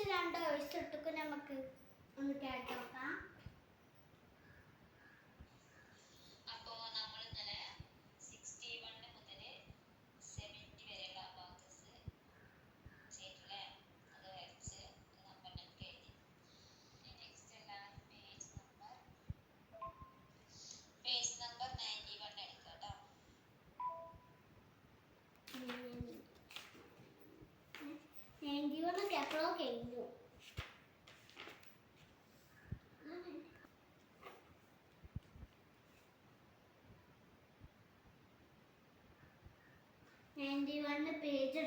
വയസ്സ് രണ്ട് twenty one page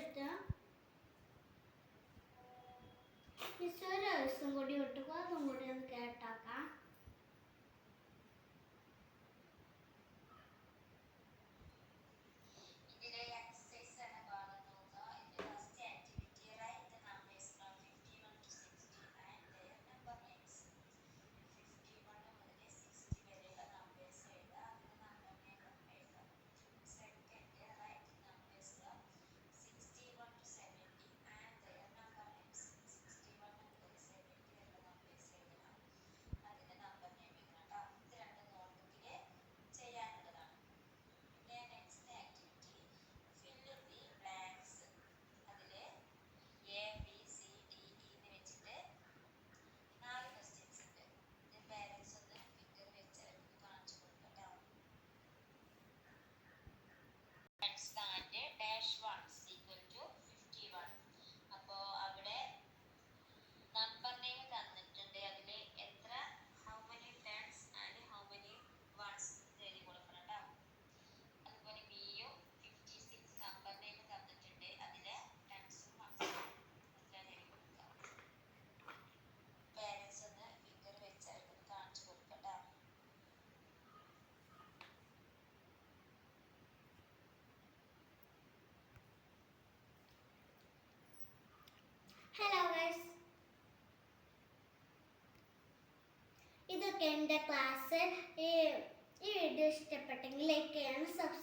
ഇതൊക്കെ എന്റെ ക്ലാസ് ഈ ഈ വീഡിയോ ഇഷ്ടപ്പെട്ടെങ്കിൽ ലൈക്ക് ചെയ്യണം സബ്സ്ക്രൈബ്